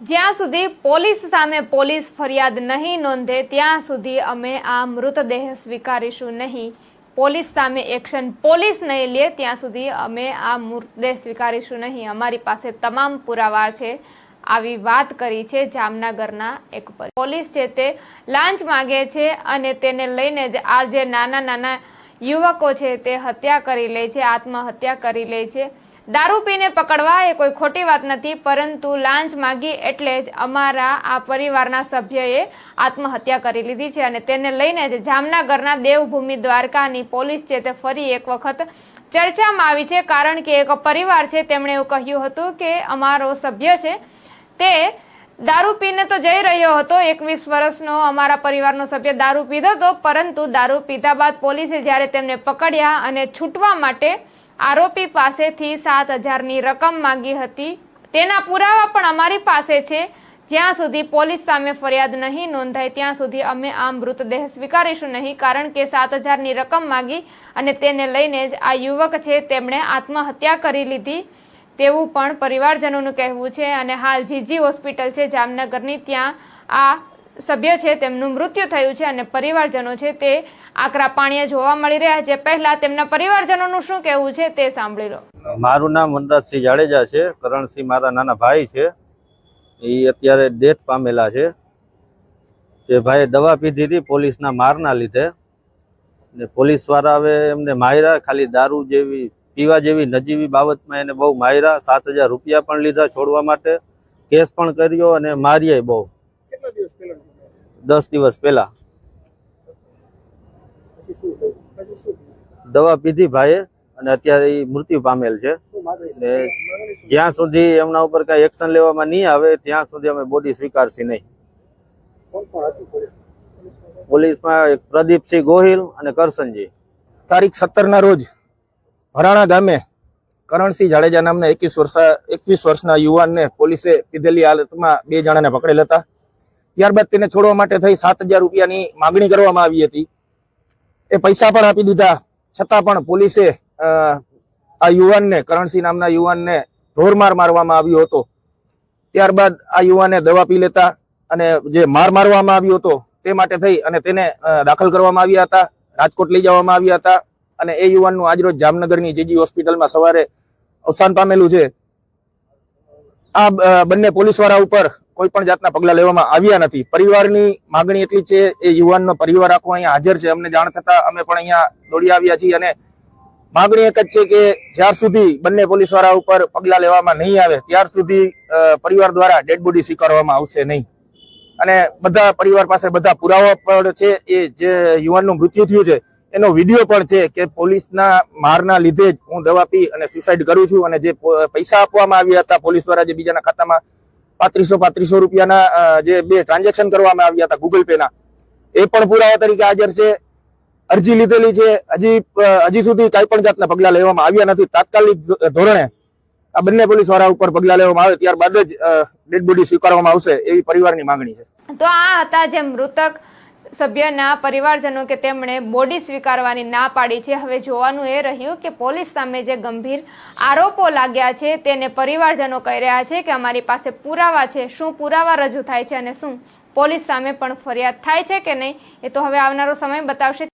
જ્યાં સુધી પોલીસ સામે પોલીસ ફરિયાદ નહીં નોંધે, ત્યાં સુધી અમે આ મૃતદેહ સ્વીકારીશું નહીં. પોલીસ સામે એક્શન પોલીસ નહીં લે, ત્યાં સુધી અમે આ મૃતદેહ સ્વીકારીશું નહીં. અમારી પાસે તમામ પુરાવા છે. આવી વાત કરી છે જામનગરના એક પોલીસ છે તે લાંચ માગે છે અને તેને લઈને જ આ જે નાના નાના યુવકો છે તે હત્યા કરી લે છે, આત્મહત્યા કરી લે છે. દારૂ પીને પકડવા એ કોઈ ખોટી વાત નથી, પરંતુ લાંચ માગી એટલે જ અમારા આ પરિવારના સભ્યએ આત્મહત્યા કરી લીધી છે અને તેને લઈને જ જામનગરના દેવભૂમિ દ્વારકાની પોલીસ છે તે ફરી એક વખત ચર્ચામાં આવી છે. કારણ કે એક પરિવાર છે, તેમણે એવું કહ્યું હતું કે અમારો સભ્ય છે તે દારૂ પીને તો જઈ રહ્યો હતો, એકવીસ વર્ષનો અમારા પરિવારનો સભ્ય દારૂ પીધો હતો, પરંતુ દારૂ પીધા બાદ પોલીસે જ્યારે તેમને પકડ્યા અને છૂટવા માટે આરોપી પાસેથી સાત હજારની રકમ માંગી હતી. તેના પુરાવા પણ અમારી પાસે છે. જ્યાં સુધી પોલીસ સામે ફરિયાદ નહીં નોંધાય, ત્યાં સુધી અમે આ મૃતદેહ સ્વીકારીશું નહીં, કારણ કે સાત હજારની રકમ માંગી અને તેને લઈને જ આ યુવક છે, તેમણે આત્મહત્યા કરી લીધી. તેવું પણ પરિવારજનોનું કહેવું છે અને હાલ જીજી હોસ્પિટલ છે, જામનગરની, ત્યાં આ સભ્ય છે, તેમનું મૃત્યુ થયું છે અને પરિવારજનો છે તે આકરા પાણીએ જોવા મળી રહ્યા છે. પહેલા તેમના પરિવારજનોનું શું કહેવું છે તે સાંભળી લો. મારું નામ વનરાજસિંહ જાડેજા છે, કરણસિંહ મારા નાના ભાઈ છે. એ અત્યારે ડેથ પામેલા છે. જે ભાઈએ દવા પીધી હતી પોલીસના મારના લીધે. ને પોલીસવાળા હવે એમને માયરા ખાલી દારૂ જેવી, પીવા જેવી નજીવી બાબતમાં એને બહુ માયરા સાત હજાર રૂપિયા પણ લીધા છોડવા માટે. કેસ પણ કર્યો અને માર્યા બહુ. દસ દિવસ પહેલા? દવા પીધી ભાઈએ અને અત્યારે મૃત્યુ પામેલ છે. ને? જ્યાં સુધી એમના ઉપર કઈ એક્શન લેવામાં નહીં આવે ત્યાં સુધી અમે બોડી સ્વીકારશી નહીં. પોલીસમાં? પ્રદીપસિંહ ગોહિલ અને કરસનજી તારીખ સત્તરના રોજ હરાણા ગામે કરણસિંહ જાડેજા નામના એકવીસ વર્ષ એકવીસ વર્ષના યુવાનને પોલીસે પીધેલી હાલતમાં બે જણાને પકડેલ હતા. ત્યારબાદ તેને છોડવા માટે થઈ સાત હજાર રૂપિયાની માગણી કરવામાં આવી હતી. એ પૈસા પણ આપી દીધા. છતાં પણ પોલીસે આ યુવાનને, કરણસિંહ નામના યુવાનને ઢોરમાર મારવામાં આવ્યો હતો. ત્યારબાદ આ યુવાને દવા પી લેતા અને જે માર મારવામાં આવ્યો હતો તે માટે થઈ અને તેને દાખલ કરવામાં આવ્યા હતા. રાજકોટ લઈ જવામાં આવ્યા હતા અને એ યુવાનનું આજરોજ જામનગરની જીજી હોસ્પિટલમાં સવારે અવસાન પામેલું છે. આ બંને પોલીસવાળા ઉપર કોઈ પણ જાતના પગલા લેવામાં આવ્યા નથી. પરિવારની માગણી એટલી છે, એ યુવાનનો પરિવાર આખો અહીંયા હાજર છે. અમને જાણ થતા અમે પણ અહીંયા દોડી આવ્યા છીએ અને માગણી એક જ છે કે જ્યાર સુધી બંને પોલીસવાળા ઉપર પગલા લેવામાં નહીં આવે, ત્યાર સુધી પરિવાર દ્વારા ડેડ બોડી સ્વીકારવામાં આવશે નહીં. અને બધા પરિવાર પાસે બધા પુરાવા પણ છે. એ જે યુવાનનું મૃત્યુ થયું છે, એનો વીડિયો પણ છે કે પોલીસના મારના લીધે જ હું દવા પી અને સુસાઇડ કરું છું અને જે પૈસા આપવામાં આવ્યા હતા પોલીસ દ્વારા જે બીજાના ખાતામાં પાંત્રીસો પાંત્રીસો રૂપિયાના જે બે ટ્રાન્ઝેક્શન કરવામાં આવ્યા હતા ગૂગલ પે ના, એ પણ પુરાવા તરીકે હાજર છે. અરજી લીધેલી છે. હજી હજી સુધી કાંઈ પણ જાતના પગલા લેવામાં આવ્યા નથી. તાત્કાલિક ધોરણે આ બંને પોલીસવાળા ઉપર પગલા લેવામાં આવે, ત્યારબાદ જ ડેડ બોડી સ્વીકારવામાં આવશે એવી પરિવારની માંગણી છે. તો આ હતા જે મૃતક સભ્યના પરિવારજનો કે તેમણે બોડી સ્વીકારવાની ના પાડી છે. હવે જોવાનું એ રહ્યું કે પોલીસ સામે જે ગંભીર આરોપો લાગ્યા છે તેને પરિવારજનો કહી રહ્યા છે કે અમારી પાસે પુરાવા છે. શું પુરાવા રજૂ થાય છે અને શું પોલીસ સામે પણ ફરિયાદ થાય છે કે નહીં એ તો હવે આવનારો સમય બતાવશે.